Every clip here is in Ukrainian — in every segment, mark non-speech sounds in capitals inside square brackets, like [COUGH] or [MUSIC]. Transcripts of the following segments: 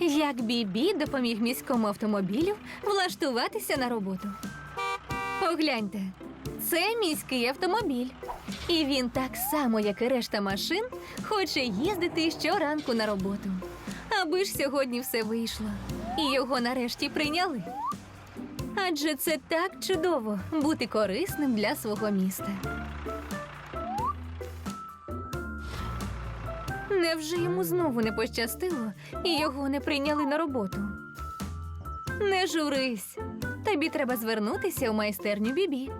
як Бібі допоміг міському автомобілю влаштуватися на роботу. Погляньте, це міський автомобіль. І він так само, як і решта машин, хоче їздити щоранку на роботу. Аби ж сьогодні все вийшло, і його нарешті прийняли. Адже це так чудово бути корисним для свого міста. Невже йому знову не пощастило і його не прийняли на роботу? Не журись. Тобі треба звернутися у майстерню Бібі.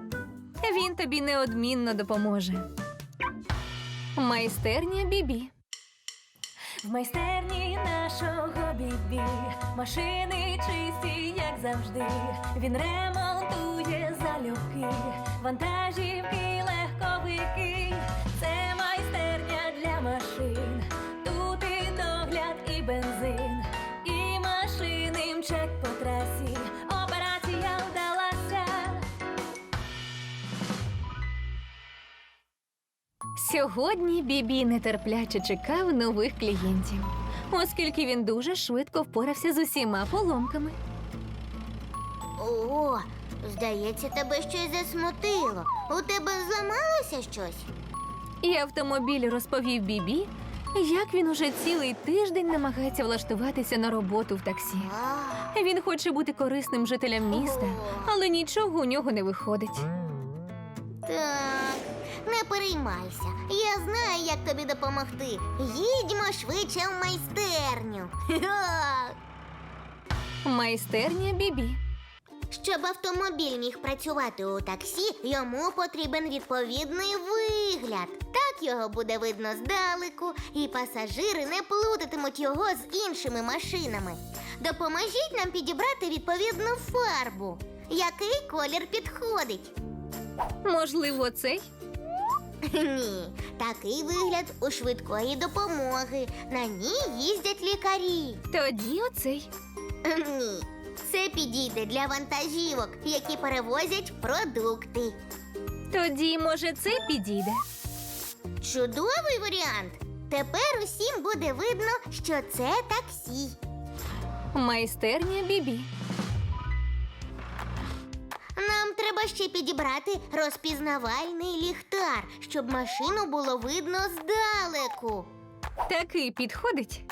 Він тобі неодмінно допоможе. Майстерня Бібі. В майстерні нашого бібі машини чисті, як завжди. Він ремонтує залюбки, вантажівки, легковики. Це бензин, і машини мчать по трасі. Операція вдалася. Сьогодні Бібі нетерпляче чекав нових клієнтів, оскільки він дуже швидко впорався з усіма поломками. О, здається, тебе щось засмутило. У тебе зламалося щось? І автомобіль розповів Бібі, як він уже цілий тиждень намагається влаштуватися на роботу в таксі. Він хоче бути корисним жителям міста, але нічого у нього не виходить. так, не переймайся. Я знаю, як тобі допомогти. Їдьмо швидше в майстерню. [LAUGHS] Майстерня Бібі. Щоб автомобіль міг працювати у таксі, йому потрібен відповідний вигляд. Так його буде видно здалеку, і пасажири не плутатимуть його з іншими машинами. Допоможіть нам підібрати відповідну фарбу. Який колір підходить? Можливо, цей? Ні, такий вигляд у швидкої допомоги. На ній їздять лікарі. Тоді оцей. Ні, це підійде для вантажівок, які перевозять продукти. Тоді, може, цей підійде. Чудовий варіант. Тепер усім буде видно, що це таксі. Майстерня Бібі. Нам треба ще підібрати розпізнавальний ліхтар, щоб машину було видно здалеку. Такий підходить.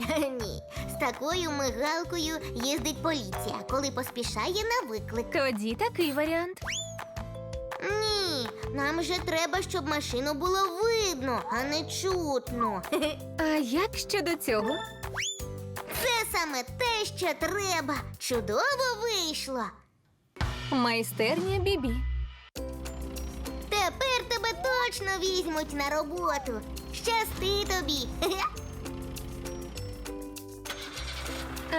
[LAUGHS] Ні, з такою мигалкою їздить поліція, коли поспішає на виклик. Тоді такий варіант. Нам же треба, щоб машину було видно, а не чутно. [LAUGHS] А як щодо цього? Це саме те, що треба. Чудово вийшло. Майстерня Бібі. Тепер тебе точно візьмуть на роботу. Щасти тобі. [LAUGHS]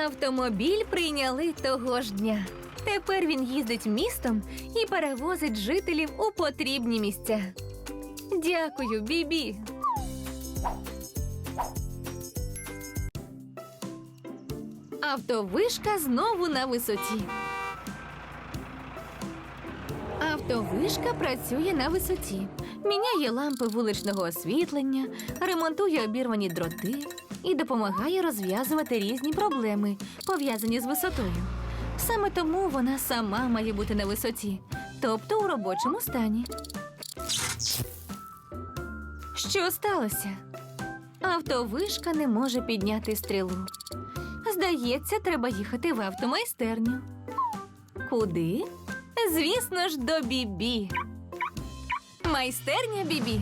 Автомобіль прийняли того ж дня. Тепер він їздить містом і перевозить жителів у потрібні місця. Дякую, Бібі. Автовишка знову на висоті. Автовишка працює на висоті, міняє лампи вуличного освітлення, ремонтує обірвані дроти і допомагає розв'язувати різні проблеми, пов'язані з висотою. Саме тому вона сама має бути на висоті, тобто у робочому стані. Що сталося? Автовишка не може підняти стрілу. Здається, треба їхати в автомайстерню. Куди? Звісно ж, до Бібі. Майстерня Бібі.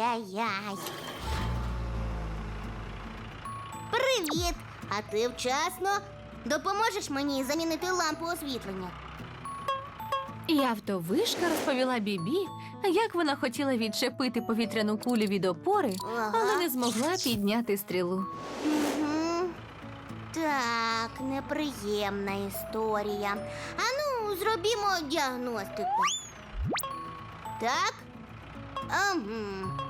Ай-яй-яй. Привіт! А ти вчасно? Допоможеш мені замінити лампу освітлення? І автовишка розповіла Бібі, як вона хотіла відчепити повітряну кулю від опори, Ага. але не змогла підняти стрілу. Так, неприємна історія. Ану, зробімо діагностику. Так? Ага.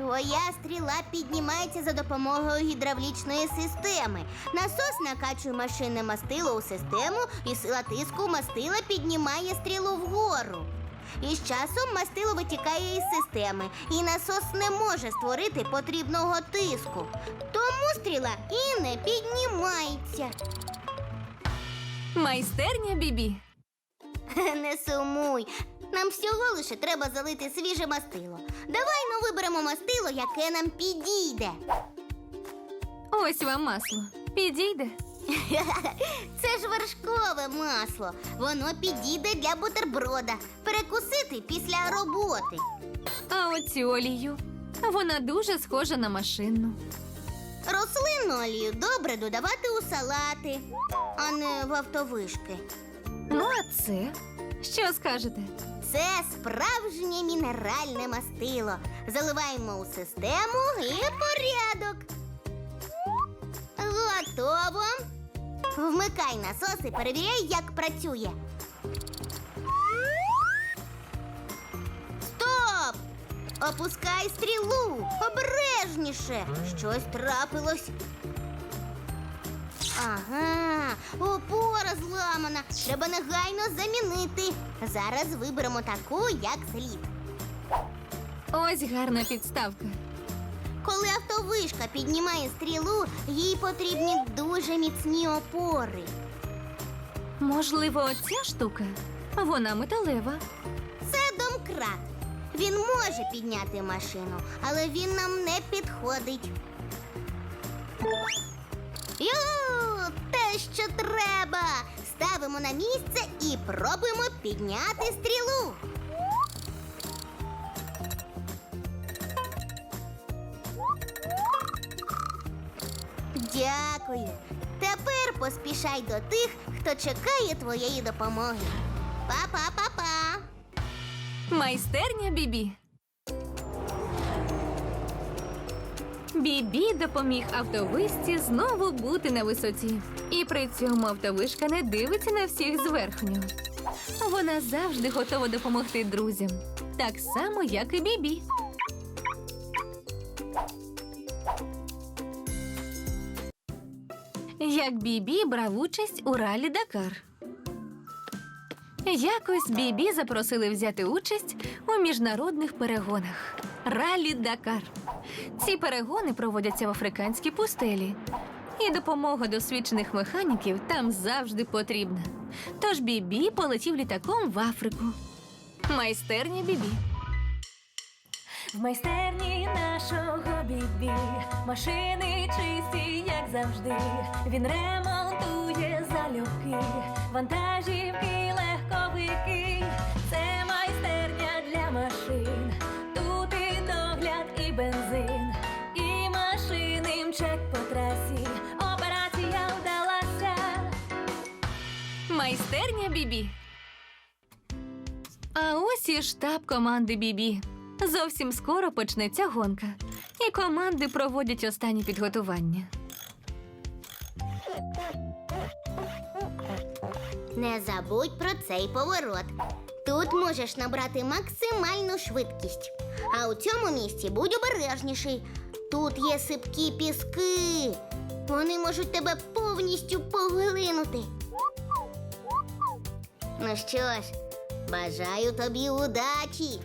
Твоя стріла піднімається за допомогою гідравлічної системи. Насос накачує машинне мастило у систему, і сила тиску мастила піднімає стрілу вгору. І з часом мастило витікає із системи, і насос не може створити потрібного тиску. Тому стріла і не піднімається. Майстерня Бібі. [LAUGHS] Не сумуй. Нам всього лише треба залити свіже мастило. Давай ну виберемо мастило, яке нам підійде. Ось вам масло. Підійде. [LAUGHS] Це ж вершкове масло. Воно підійде для бутерброда. Перекусити після роботи. А оцю олію. Вона дуже схожа на машинну. Рослинну олію добре додавати у салати, а не в автовишки. Ну, а це? Що скажете? Це справжнє мінеральне мастило. Заливаємо у систему і порядок. Готово. Вмикай насос і перевіряй, як працює. Стоп! Опускай стрілу! Обережніше! Щось трапилось. Ага, опора зламана. Треба негайно замінити. Зараз виберемо таку, як слід. Ось гарна підставка. Коли автовишка піднімає стрілу, їй потрібні дуже міцні опори. Можливо, оця штука? Вона металева. Це домкрат. Він може підняти машину, але він нам не підходить. Ю, що треба. Ставимо на місце і пробуємо підняти стрілу. Дякую. Тепер поспішай до тих, хто чекає твоєї допомоги. Па-па-па-па. Майстерня Бібі. Бібі допоміг автовишці знову бути на висоті. І при цьому автовишка не дивиться на всіх зверхньо. Вона завжди готова допомогти друзям, так само, як і Бібі. Як Бібі брав участь у ралі Дакар. Якось Бібі запросили взяти участь у міжнародних перегонах Ралі Дакар. Ці перегони проводяться в африканській пустелі, і допомога досвідчених механіків там завжди потрібна. Тож Бібі полетів літаком в Африку. Майстерня Бібі. В майстерні нашого бібі машини чисті, як завжди. Він ремонтує залюбки, вантажівки, легковики. Це Майстерня Бібі. А ось і штаб команди Бібі. Зовсім скоро почнеться гонка, і команди проводять останні підготування. Не забудь про цей поворот. Тут можеш набрати максимальну швидкість. А у цьому місці будь обережніший. Тут є сипкі піски. Вони можуть тебе повністю поглинути. Ну що ж, бажаю тобі удачі.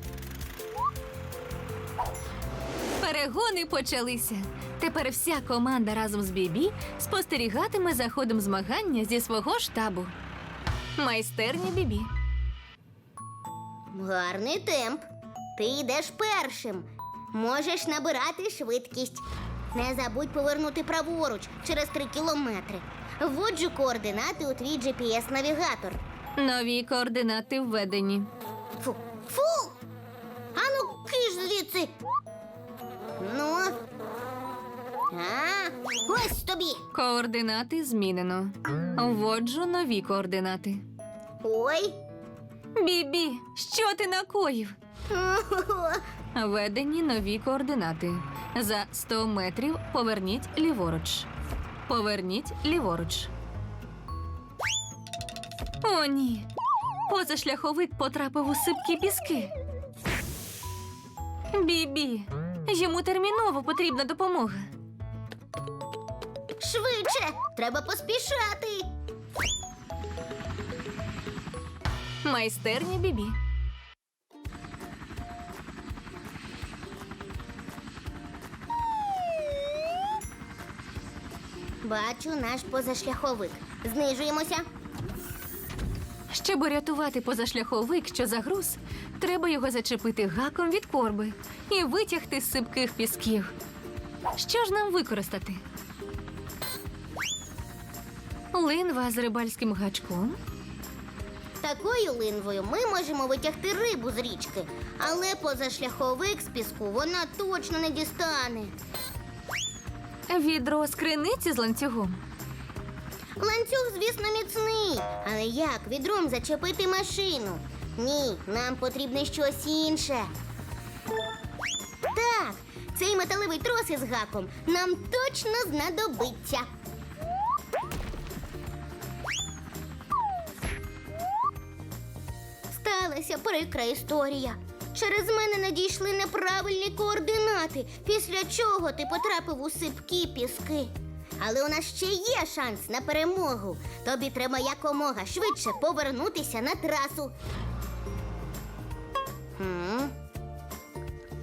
Перегони почалися. Тепер вся команда разом з Бібі спостерігатиме за ходом змагання зі свого штабу. Майстерня Бібі. Гарний темп. Ти йдеш першим. Можеш набирати швидкість. Не забудь повернути праворуч через три кілометри. Вводжу координати у твій GPS-навігатор. Нові координати введені. Фу. Фу! Ану, киш звідси. Ну. А, ось тобі. Координати змінено. Вводжу нові координати. Ой. Бібі, що ти накоїв? [LAUGHS] Введені нові координати. За 100 метрів поверніть ліворуч. Поверніть ліворуч. О, ні. Позашляховик потрапив у сипкі піски. Бібі, йому терміново потрібна допомога. Швидше, треба поспішати. Майстерня Бібі. Бачу наш позашляховик. Знижуємося. Щоб урятувати позашляховик, що загруз, треба його зачепити гаком від корби і витягти з сипких пісків. Що ж нам використати? Линва з рибальським гачком, Такою линвою ми можемо витягти рибу з річки, але позашляховик з піску вона точно не дістане. відро з криниці з ланцюгом. Ланцюг, звісно, міцний, як відром зачепити машину? Ні, нам потрібне щось інше. Так, цей металевий трос із гаком нам точно знадобиться. Сталася прикра історія. Через мене надійшли неправильні координати, після чого ти потрапив у сипкі піски. Але у нас ще є шанс на перемогу. Тобі треба якомога швидше повернутися на трасу. Хм?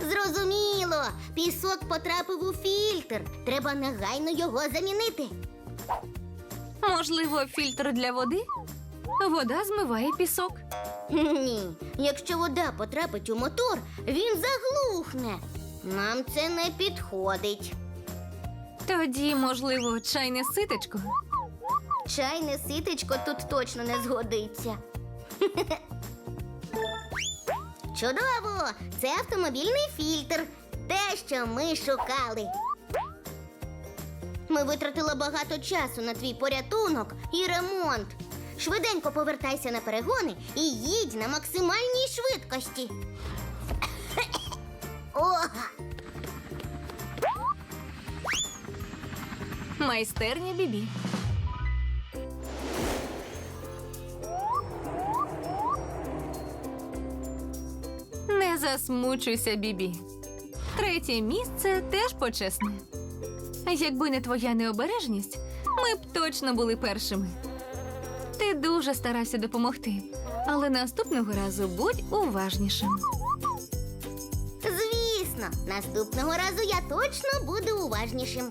Зрозуміло, пісок потрапив у фільтр. Треба негайно його замінити. Можливо, фільтр для води? Вода змиває пісок. Ні, якщо вода потрапить у мотор, він заглухне. Нам це не підходить. Тоді, можливо, чайне ситечко. Чайне ситечко тут точно не згодиться. [LAUGHS] Чудово! Це автомобільний фільтр. Те, що ми шукали. Ми витратили багато часу на твій порятунок і ремонт. Швиденько повертайся на перегони і їдь на максимальній швидкості. [LAUGHS] Ога! Майстерня Бібі. Не засмучуйся, Бібі. Третє місце теж почесне. Якби не твоя необережність, ми б точно були першими. Ти дуже старався допомогти, але наступного разу будь уважнішим. Звісно, наступного разу я точно буду уважнішим.